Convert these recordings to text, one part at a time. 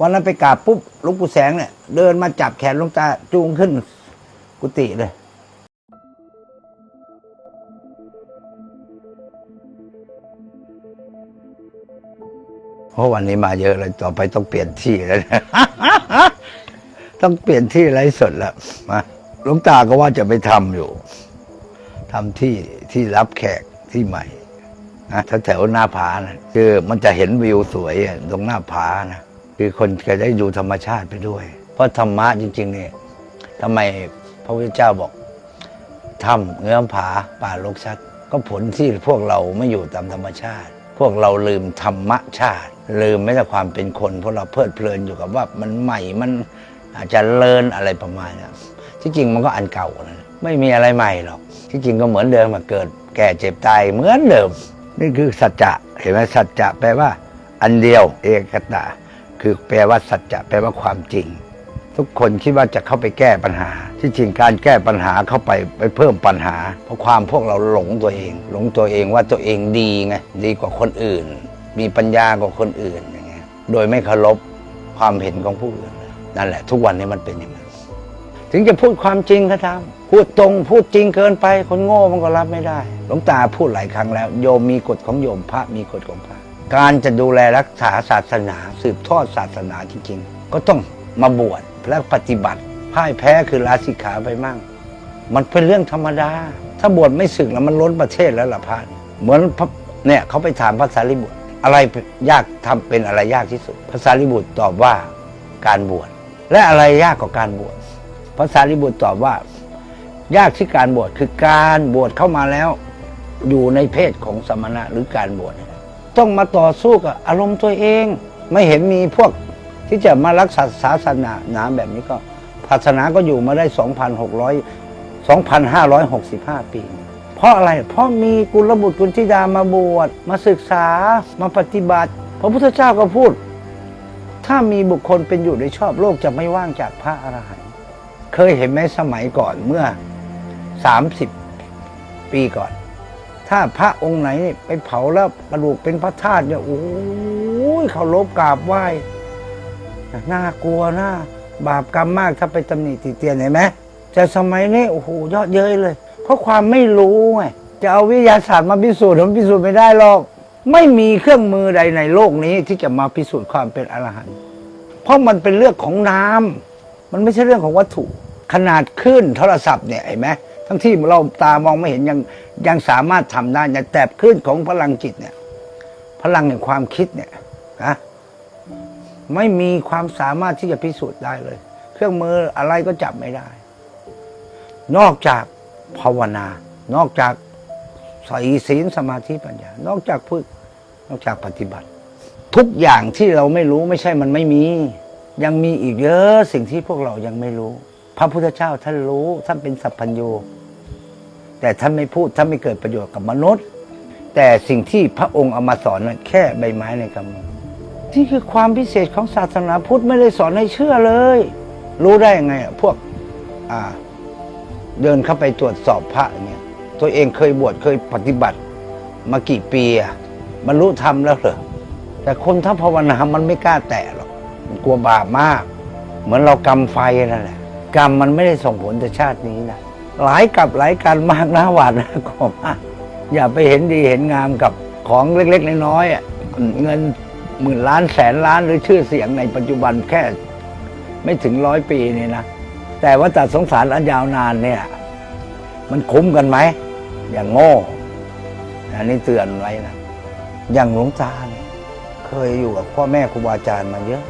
วันนั้นไปกราบปุ๊บหลวงปู่แสงเนี่ย เดินมาจับแขนหลวงตาจูงขึ้นกุฏิเลย เพราะวันนี้มาเยอะเลยต่อไปต้องเปลี่ยนที่แล้วนะต้องเปลี่ยนที่ไรสดแล้วมาหลวงตาก็ว่าจะไปทำอยู่ทำที่ที่รับแขกที่ใหม่นะแถวๆหน้าผานะคือมันจะเห็นวิวสวยตรงหน้าผานะ คือคนจะได้ดูธรรมชาติไปด้วย เพราะธรรมะจริง ๆ เนี่ยทำไมพระพุทธเจ้าบอกถ้ำเงื้อมผาป่าลกชัด ก็ผลที่พวกเราไม่อยู่ตามธรรมชาติ พวกเราลืมธรรมชาติ ลืมไม่แต่ความเป็นคนพวกเราเพลิดเพลินอยู่กับว่ามันใหม่มันอาจจะเลินอะไรประมาณนี้ที่จริงมันก็อันเก่านะไม่มีอะไรใหม่หรอก ที่จริงก็เหมือนเดิมมาเกิด แก่เจ็บตายเหมือนเดิม นี่คือสัจจะเห็นไหมสัจจะแปลว่า อันเดียวเอกตา คือแปลว่าสัจจะแปลว่าความจริง ทุกคนคิดว่าจะเข้าไปแก้ปัญหา ที่จริงการแก้ปัญหาเข้าไปไปเพิ่มปัญหา เพราะความพวกเราหลงตัวเอง หลงตัวเองว่าตัวเองดีไงดีกว่าคนอื่น มีปัญญากว่าคนอื่นอย่างเงี้ยโดยไม่เคารพความเห็นของผู้อื่นนั่นแหละ ทุกวันนี้มันเป็นอย่างนั้นถึงจะพูดความจริงก็ตามพูดตรงพูดจริงเกินไป คนโง่มันก็รับไม่ได้ หลวงตาพูดหลายครั้งแล้ว โยมมีกฎของโยมพระมีกฎของพระ การจะดูแลรักษาศาสนา สืบทอดศาสนาจริงๆ ก็ต้องมาบวชและปฏิบัติพ่ายแพ้คือลาสิกขาไปมั่ง มันเป็นเรื่องธรรมดา ถ้าบวชไม่สึกแล้วมันล้นประเทศแล้วล่ะพระเหมือนพระเนี่ยเขาไปถามพระสารีบุตร อะไรยากทำเป็นอะไรยากที่สุดพระสารีบุตรตอบว่าการบวชและอะไรยากกว่าการบวชพระสารีบุตรตอบว่า ยากที่การบวชคือการบวชเข้ามาแล้ว อยู่ในเพศของสมณะหรือการบวช ต้องมาต่อสู้กับอารมณ์ตัวเอง ไม่เห็นมีพวกที่จะมารักษาศาสนาหนาแบบนี้ก็ศาสนาก็อยู่มาได้ 2,600 2,565 ปี เพราะอะไร เพราะมีกุลบุตรกุลธิดามาบวชมาศึกษามาปฏิบัติ พระพุทธเจ้าก็พูด ถ้ามีบุคคลเป็นอยู่ในชอบโลกจะไม่ว่างจากพระอรหันต์เคยเห็นไหมสมัยก่อนเมื่อ 30 ปีก่อน ถ้าพระองค์ไหนไปเผาแล้วกระดูกเป็นพระธาตุเนี่ยโอ้ยเขาลบกราบไหว้น่ากลัวนะบาปกรรมมากถ้าไปตำหนิติเตียนเห็นไหมแต่สมัยนี้โอ้โหยอดเย้ยเลย เพราะความไม่รู้ไงจะเอาวิทยาศาสตร์มาพิสูจน์มันพิสูจน์ไม่ได้หรอก ไม่มีเครื่องมือใดในโลกนี้ที่จะมาพิสูจน์ความเป็นอรหันต์เพราะมันเป็นเรื่องของน้ำมันไม่ใช่เรื่องของวัตถุขนาดขึ้นโทรศัพท์เนี่ยเห็นไหม ทั้งที่เราตามองไม่เห็นยังยังสามารถทำได้อย่างแต่คลื่นของพลังจิตเนี่ย พลังแห่งความคิดเนี่ยนะไม่มีความสามารถที่จะพิสูจน์ได้เลย เครื่องมืออะไรก็จับไม่ได้ นอกจากภาวนา นอกจากใส่ศีลสมาธิปัญญา นอกจากพึ่งนอกจากปฏิบัติ ทุกอย่างที่เราไม่รู้ไม่ใช่มันไม่มี ยังมีอีกเยอะสิ่งที่พวกเรายังไม่รู้ พระพุทธเจ้าท่านรู้ท่านเป็นสัพพัญญูแต่ท่านไม่พูดท่านไม่เกิดประโยชน์กับมนุษย์ แต่สิ่งที่พระองค์เอามาสอนนั้นแค่ใบไม้ในกำมือที่คือความพิเศษของศาสนาพุทธไม่ได้สอนให้เชื่อเลย รู้ได้ยังไงอะพวกอ่าเดินเข้าไปตรวจสอบพระอย่างเงี้ยตัวเองเคยบวชเคยปฏิบัติมากี่ปีอะบรรลุธรรมแล้วเหรอแต่คนถ้าภาวนามันไม่กล้าแตะหรอกมันกลัวบาปมาก เหมือนเรากำไฟนั่นแหละ กรรมมันไม่ได้ส่งผลแต่ชาตินี้นะหลายกับหลายการมากนะหวาดนะกลัวมากอย่าไปเห็นดีเห็นงามกับของเล็กๆน้อยๆเงินหมื่นล้านแสนล้านหรือชื่อเสียงในปัจจุบันแค่ไม่ถึงร้อยปีนี่นะ แต่ว่าตัดสงสารอันยาวนานเนี่ย มันคุ้มกันไหม อย่างโง่ อันนี้เตือนไว้นะ อย่างหลวงตาเคยอยู่กับพ่อแม่ครูบาอาจารย์มาเยอะ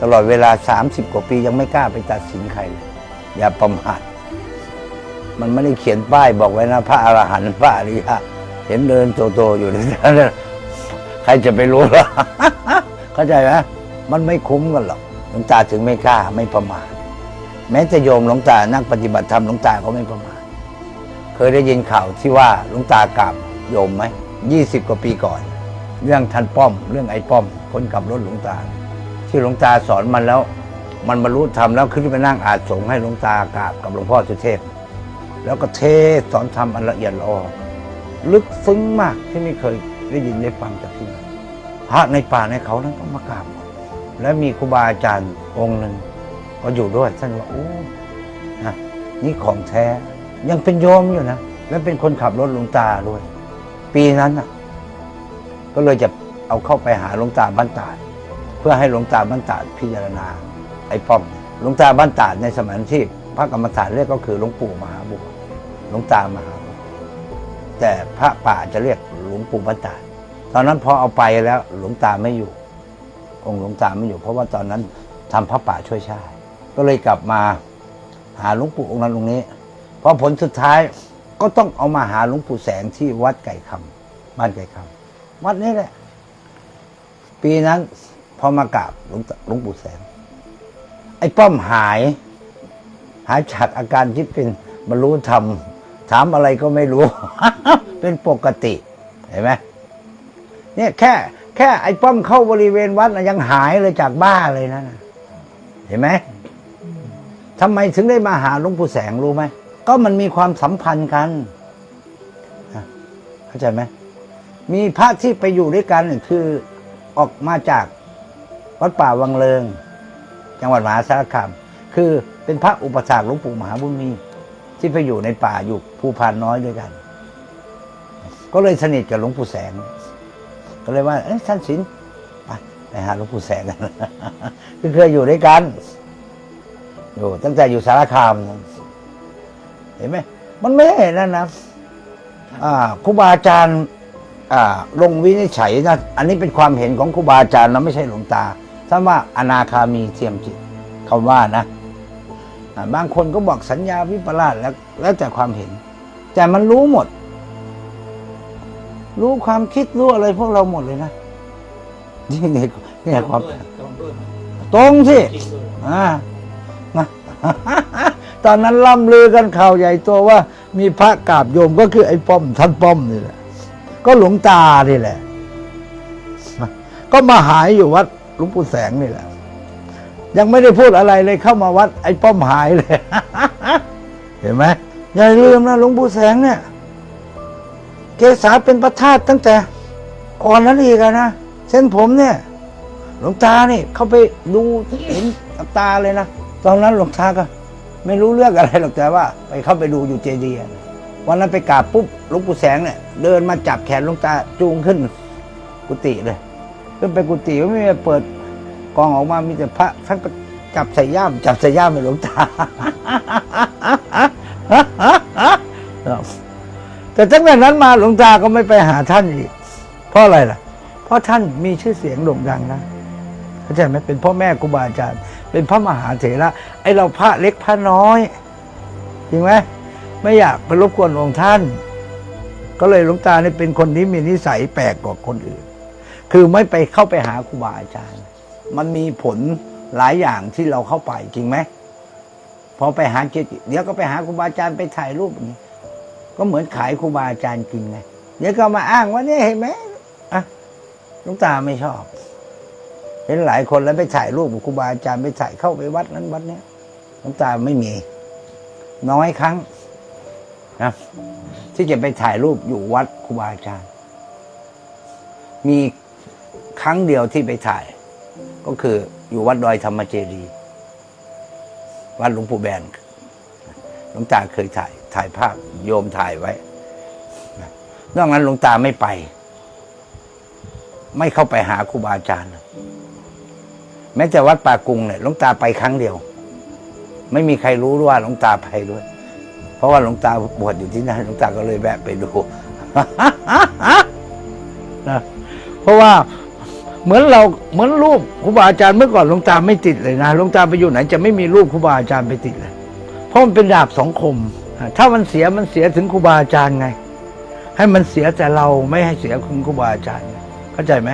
ตลอดเวลา 30 กว่าปียังไม่กล้าไปตัดสินใครเลยอย่าประมาทมันไม่ได้เขียนป้ายบอกไว้นะพระอรหันต์พระอริยะเห็นเดินโตๆอยู่นั้นใครจะไปรู้ล่ะเข้าใจไหมมันไม่คุ้มกันหรอกหลวงตาถึงไม่กล้าไม่ประมาทแม้จะโยมหลวงตานักปฏิบัติธรรมหลวงตาก็ไม่ประมาทเคยได้ยินข่าวที่ว่าหลวงตากราบโยมไหมยี่สิบกว่าปีก่อน เรื่องท่านป้อม เรื่องไอ้ป้อม คนขับรถหลวงตา ที่หลวงตาสอนมันแล้ว มันบรรลุธรรมแล้วขึ้นไปนั่งอาจสงฆ์ให้หลวงตากราบกับหลวงพ่อสุเทพ แล้วก็เทศสอนธรรมอันละเอียดละออลึกซึ้งมากที่ไม่เคยได้ยินได้ฟังจากที่ไหนพระในป่าในเขานั้นก็มากราบและมีครูบาอาจารย์องค์หนึ่งก็อยู่ด้วยท่านว่าโอ้นะนี่ของแท้ยังเป็นโยมอยู่นะและเป็นคนขับรถหลวงตาด้วย ปีนั้นน่ะก็เลยจะเอาเข้าไปหาหลวงตาบ้านตาด พื่อให้หลวงตาบ้านตาดพิจารณาไอ้ป้อมหลวงตาบ้านตาดในสมัยที่พระกรรมฐานเรียกก็คือหลวงปู่มหาบัวหลวงตามหาบัวแต่พระป่าจะเรียกหลวงปู่บ้านตาดตอนนั้นพอเอาไปแล้วหลวงตาไม่อยู่ องค์หลวงตาไม่อยู่ เพราะว่าตอนนั้นทำพระป่าช่วยชาติก็เลยกลับมาหาหลวงปู่องค์นั้นองค์นี้พอผลสุดท้ายก็ต้องเอามาหาหลวงปู่แสงที่วัดไก่คำบ้านไก่คำวัดนี้แหละ ปีนั้น พอมากราบหลวงหลวงปู่แสง ไอ้ป้อมหาย หายจากอาการที่เป็นบรรลุธรรม ถามอะไรก็ไม่รู้ เป็นปกติ เห็นไหมเนี่ยแค่ แค่ไอ้ป้อมเข้าบริเวณวัดนะยังหายเลยจากบ้าเลยนะเห็นไหมทำไมถึงได้มาหาหลวงปู่แสงรู้ไหมก็มันมีความสัมพันธ์กันเข้าใจไหมมีพระที่ไปอยู่ด้วยกันคือออกมาจาก วัดป่าวังเลิง จังหวัดมหาสารคาม คือเป็นพระอุปถากหลวงปู่มหาบุญมีที่ไปอยู่ในป่าอยู่ภูพานน้อยด้วยกัน ก็เลยสนิทกับหลวงปู่แสง ก็เลยว่าเอ้ยท่านศิลป์ไปไปหาหลวงปู่แสงกันคือเคยอยู่ด้วยกันอยู่ตั้งแต่อยู่สารคาม เห็นไหมมันไม่ได้นั่นนะครูบาอาจารย์ลงวินิจฉัยนะอันนี้เป็นความเห็นของครูบาอาจารย์นะไม่ใช่หลวงตา ท่านว่าอนาคามีเทียมจิตคำว่านะบางคนก็บอกสัญญาวิปลาสแล้วแล้วแต่ความเห็น แต่มันรู้หมด รู้ความคิดรู้อะไรพวกเราหมดเลยนะนี่ไงนี่ไงความตรงด้วยตรงสิอ่านะตอนนั้นล่ำลือกันข่าวใหญ่ตัวว่า มีพระกราบโยมก็คือไอ้ป้อมท่านป้อมนี่แหละ ก็หลวงตานี่แหละ ก็มาหายอยู่วัด หลวงปู่แสงนี่แหละ ยังไม่ได้พูดอะไรเลยเข้ามาวัด ไอ้ป้อมหายเลย เห็นไหมอย่าลืมนะหลวงปู่แสงเนี่ย เกษาเป็นประธาตตั้งแต่ก่อนนั้นอีกอะนะเส้นผมเนี่ย หลวงตานี่เข้าไปดูเห็นกับตาเลยนะตอนนั้นหลวงตาก็ ไม่รู้เรื่องอะไรหรอกแต่ว่า ไปเข้าไปดูอยู่เจดีย์วันนั้นไปกราบปุ๊บหลวงปู่แสงเนี่ย เดินมาจับแขนหลวงตาจูงขึ้นกุฏิเลย ขึ้นไปกุฏิก็ไม่ได้เปิดกองออกมามีแต่พระท่านก็จับใส่ย่าม จับใส่ย่ามให้หลวงตาแต่ตั้งแต่นั้นมาหลวงตาก็ไม่ไปหาท่านอีก เพราะอะไรล่ะ เพราะท่านมีชื่อเสียงโด่งดังนะเข้าใจไหมเป็นพ่อแม่ครูบาอาจารย์ เป็นพระมหาเถระไอเราพระเล็กพระน้อยจริงไหมไม่อยากไปรบกวนองค์ท่าน ก็เลยหลวงตาเนี่ยเป็นคนที่มีนิสัยแปลกกว่าคนอื่น คือไม่ไปเข้าไปหาครูบาอาจารย์ มันมีผลหลายอย่างที่เราเข้าไปจริงไหมพอไปหาเกจดีย์เดี๋ยวก็ไปหาครูบาอาจารย์ไปถ่ายรูปอย่างนี้ก็เหมือนขายครูบาอาจารย์กินไงเดี๋ยวก็มาอ้างว่าเนี่ยเห็นไหมอะลุงตาไม่ชอบ เห็นหลายคนแล้วไปถ่ายรูปกับครูบาอาจารย์ไปถ่ายเข้าไปวัดนั้นวัดเนี้ยลุงตาไม่มี น้อยครั้งนะที่จะไปถ่ายรูปอยู่วัดครูบาอาจารย์ มี รั้งเดียวที่ไปถ่าย ก็คืออยู่วัดดอยธรรมเจดีย์วัดหลวงปู่แบนหลวงตาเคยถ่าย ถ่ายภาพโยมถ่ายไว้นอกนั้นหลวงตาไม่ไป ไม่เข้าไปหาครูบาอาจารย์แม้แต่วัดป่ากุงเนี่ยหลวงตาไปครั้งเดียว ไม่มีใครรู้ว่าหลวงตาไปด้วย เพราะว่าหลวงตาบวชอยู่ที่นั่นหลวงตาก็เลยแวะไปดูเพราะว่า เหมือนเราเหมือนรูปครูบาอาจารย์เมื่อก่อนหลวงตาไม่ติดเลยนะหลวงตาไปอยู่ไหนจะไม่มีรูปครูบาอาจารย์ไปติดเลย เพราะมันเป็นดาบสองคม ถ้ามันเสียมันเสียถึงครูบาอาจารย์ไง ให้มันเสียแต่เราไม่ให้เสียคุณครูบาอาจารย์ เข้าใจไหม